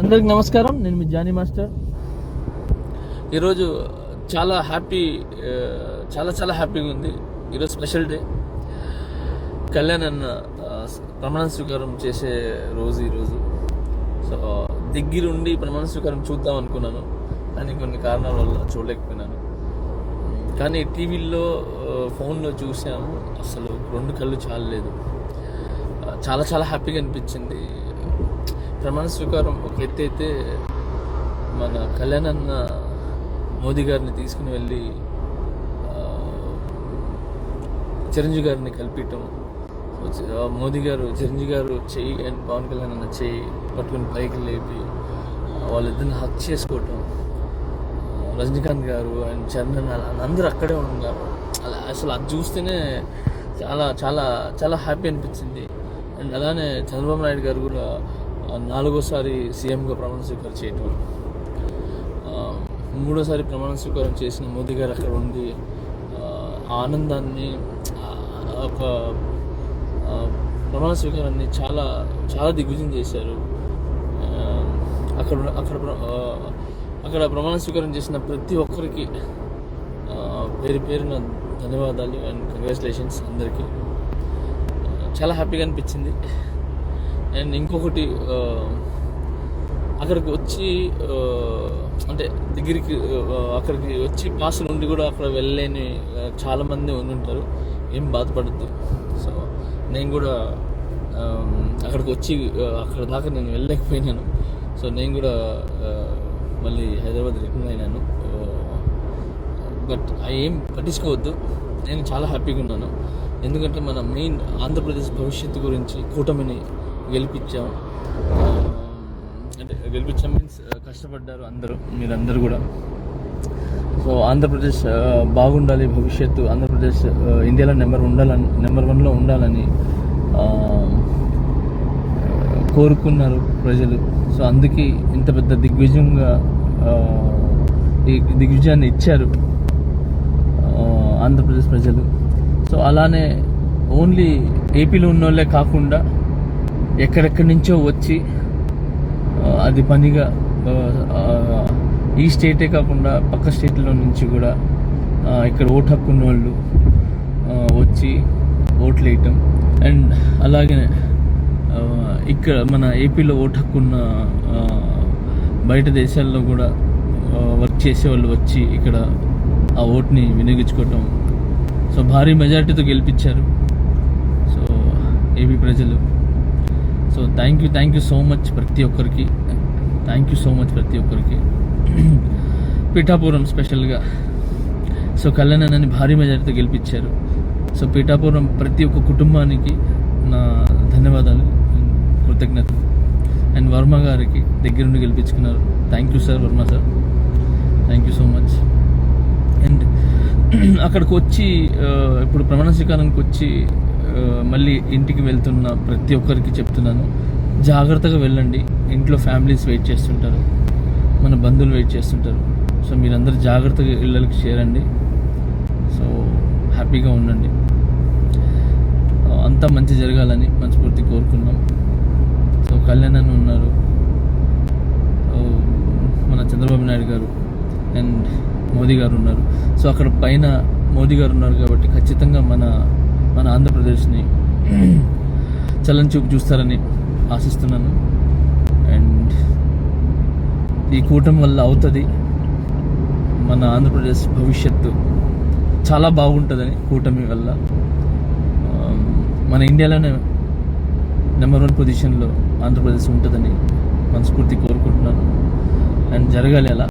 అందరికి నమస్కారం. నేను మీ జానీ మాస్టర్. ఈరోజు చాలా హ్యాపీ చాలా చాలా హ్యాపీగా ఉంది. ఈరోజు స్పెషల్ డే. కళ్యాణ్ అన్న ప్రమాణ స్వీకారం చేసే రోజు ఈరోజు. సో దగ్గరుండి ప్రమాణ స్వీకారం చూద్దాం అనుకున్నాను. కానీ కొన్ని కారణాల వల్ల చూడలేకపోయినాను. కానీ టీవీలో ఫోన్లో చూసాము. అసలు రెండు కళ్ళు చాలలేదు. చాలా చాలా హ్యాపీగా అనిపించింది. ప్రమాణ స్వీకారం ఒక ఎత్తు అయితే మన కళ్యాణ్ అన్న మోదీ గారిని తీసుకుని వెళ్ళి చిరంజీవి గారిని కల్పించటం. మోదీ గారు చిరంజీవి గారు చెయ్యి అండ్ పవన్ కళ్యాణ్ అన్న చెయ్యి పట్టుకుని పైకి లేపి వాళ్ళిద్దరిని హక్ చేసుకోవటం. రజనీకాంత్ గారు అండ్ చరణ్ అలా అందరూ అక్కడే ఉన్నారు. అలా అసలు అది చూస్తేనే చాలా చాలా చాలా హ్యాపీ అనిపించింది. అండ్ అలానే చంద్రబాబు నాయుడు గారు కూడా నాలుగోసారి సీఎంగా ప్రమాణ స్వీకారం చేయటం. మూడోసారి ప్రమాణ స్వీకారం చేసిన మోదీ గారు అక్కడ ఉండి ఆ, ఆనందాన్ని ఒక ప్రమాణ స్వీకారాన్ని చాలా చాలా దిగ్విజయం చేశారు. అక్కడ అక్కడ అక్కడ ప్రమాణ స్వీకారం చేసిన ప్రతి ఒక్కరికి పేరు పేరున ధన్యవాదాలు అండ్ కంగ్రాచులేషన్స్ అందరికీ. చాలా హ్యాపీగా అనిపించింది. అండ్ ఇంకొకటి అక్కడికి వచ్చి అంటే దగ్గరికి అక్కడికి వచ్చి పాస్ నుండి కూడా అక్కడ వెళ్ళలేని చాలామంది ఉండి ఉంటారు. ఏం బాధపడద్దు. సో నేను కూడా అక్కడికి వచ్చి అక్కడ దాకా నేను వెళ్ళలేకపోయినాను. సో నేను కూడా మళ్ళీ హైదరాబాద్ రిటర్న్ అయినాను. బట్ ఏం పట్టించుకోవద్దు. నేను చాలా హ్యాపీగా ఉన్నాను. ఎందుకంటే మన మెయిన్ ఆంధ్రప్రదేశ్ భవిష్యత్తు గురించి కూటమిని గెలిపించాం. అంటే గెలిపించాం మీన్స్ కష్టపడ్డారు అందరూ మీరందరూ కూడా. సో ఆంధ్రప్రదేశ్ బాగుండాలి భవిష్యత్తు ఆంధ్రప్రదేశ్ ఇండియాలో నెంబర్ ఉండాలని నెంబర్ వన్లో ఉండాలని కోరుకున్నారు ప్రజలు. సో అందుకే ఇంత పెద్ద దిగ్విజయంగా ఈ దిగ్విజయాన్ని ఇచ్చారు ఆంధ్రప్రదేశ్ ప్రజలు. సో అలానే ఓన్లీ ఏపీలో ఉన్న వాళ్ళే కాకుండా ఎక్కడెక్కడి నుంచో వచ్చి అది పనిగా ఈ స్టేటే కాకుండా పక్క స్టేట్లో నుంచి కూడా ఇక్కడ ఓటు హక్కున్న వాళ్ళు వచ్చి ఓట్లు వేయటం అండ్ అలాగే ఇక్కడ మన ఏపీలో ఓటు హక్కున్న బయట దేశాల్లో కూడా వర్క్ చేసే వాళ్ళు వచ్చి ఇక్కడ ఆ ఓట్ని వినియోగించుకోవటం. సో భారీ మెజారిటీతో గెలిపించారు. సో ఏపీ ప్రజలు. So thank you thank you so much ప్రతి ఒక్కరికి. థ్యాంక్ యూ సో మచ్ ప్రతి ఒక్కరికి. పిఠాపురం స్పెషల్గా సో కళ్యాణ్ అని భారీ మెజారిటీతో గెలిపించారు. సో పిఠాపురం ప్రతి ఒక్క కుటుంబానికి నా ధన్యవాదాలు కృతజ్ఞతలు. అండ్ వర్మ గారికి దగ్గరుండి గెలిపించుకున్నారు. Thank you sir Varma sir thank you so much and అక్కడికి వచ్చి uh, ఇప్పుడు ప్రమాణ స్వీకారానికి వచ్చి మళ్ళీ ఇంటికి వెళ్తున్న ప్రతి ఒక్కరికి చెప్తున్నాను. జాగ్రత్తగా వెళ్ళండి. ఇంట్లో ఫ్యామిలీస్ వెయిట్ చేస్తుంటారు. మన బంధువులు వెయిట్ చేస్తుంటారు. సో మీరందరూ జాగ్రత్తగా ఇళ్ళకి చేరండి. సో హ్యాపీగా ఉండండి. అంతా మంచి జరగాలని మనస్ఫూర్తి కోరుకున్నాం. సో కళ్యాణ్ అని ఉన్నారు. మన చంద్రబాబు నాయుడు గారు అండ్ మోదీ గారు ఉన్నారు. సో అక్కడ పైన మోదీ గారు ఉన్నారు కాబట్టి ఖచ్చితంగా మన మన ఆంధ్రప్రదేశ్ని చలన చూపు చూస్తారని ఆశిస్తున్నాను. అండ్ ఈ కూటమి వల్ల అవుతుంది మన ఆంధ్రప్రదేశ్ భవిష్యత్తు. చాలా బాగుంటుందని కూటమి వల్ల. ఆ, మన ఇండియాలోనే నెంబర్ వన్ పొజిషన్లో ఆంధ్రప్రదేశ్ ఉంటుందని మనస్ఫూర్తి కోరుకుంటున్నాను. అండ్ జరగాలి అలా.